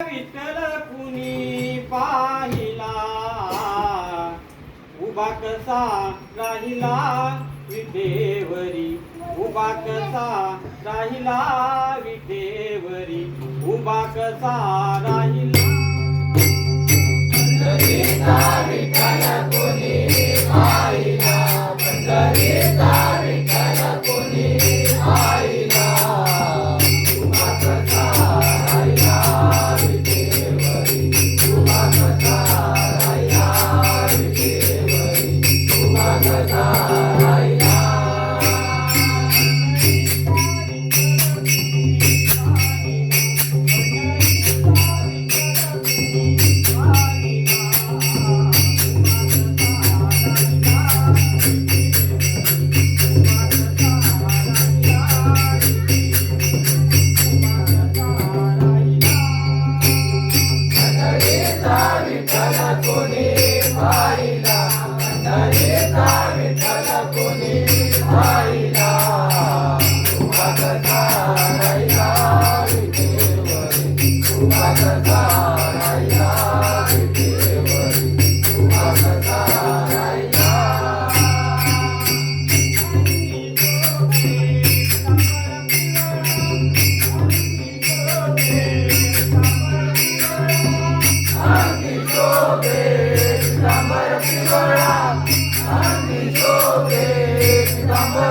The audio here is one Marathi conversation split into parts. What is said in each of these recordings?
विठ्ठल कुणी पाहिला. उभा कसा राहिला विठेवरी? उभा कसा राहिला विदेवरी उभा कसा राहिला?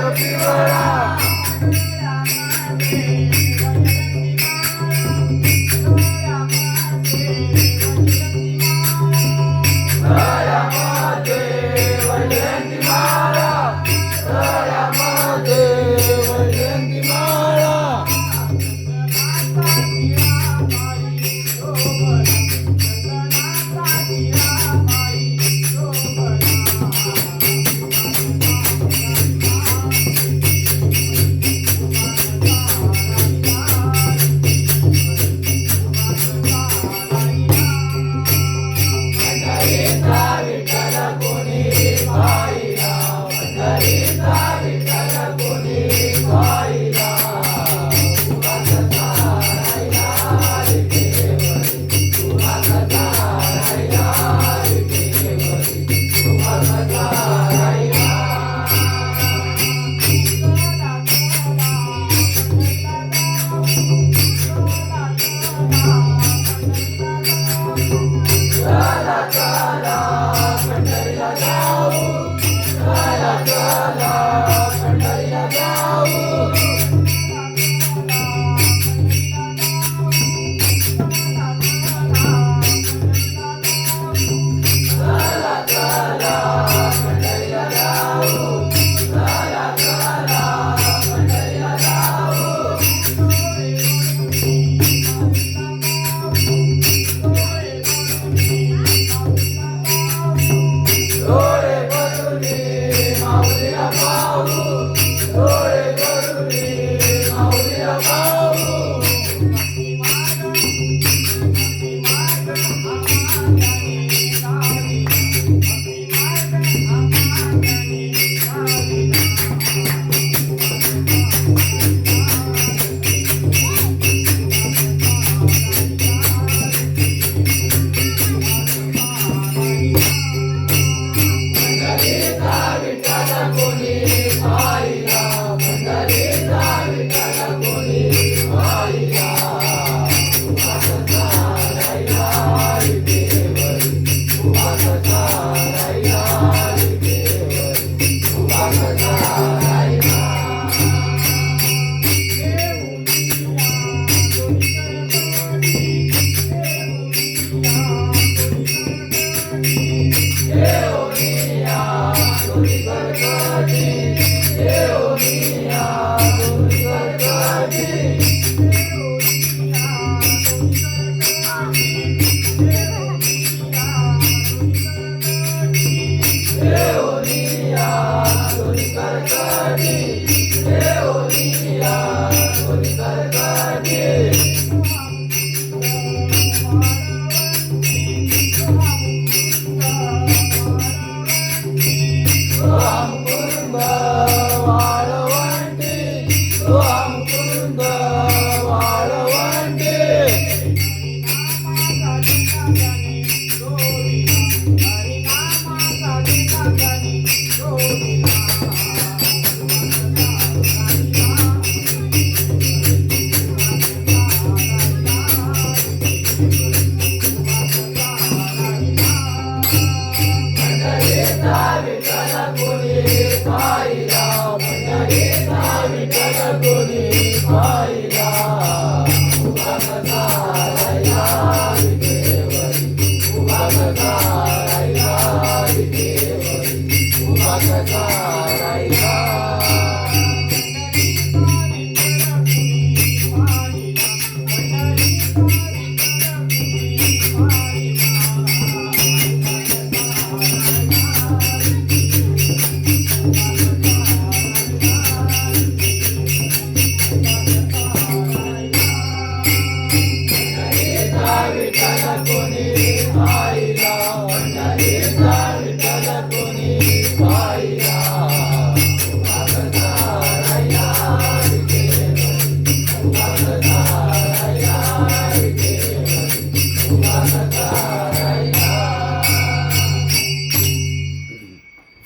Lord, be alive. Lord. சாமி கலகுடி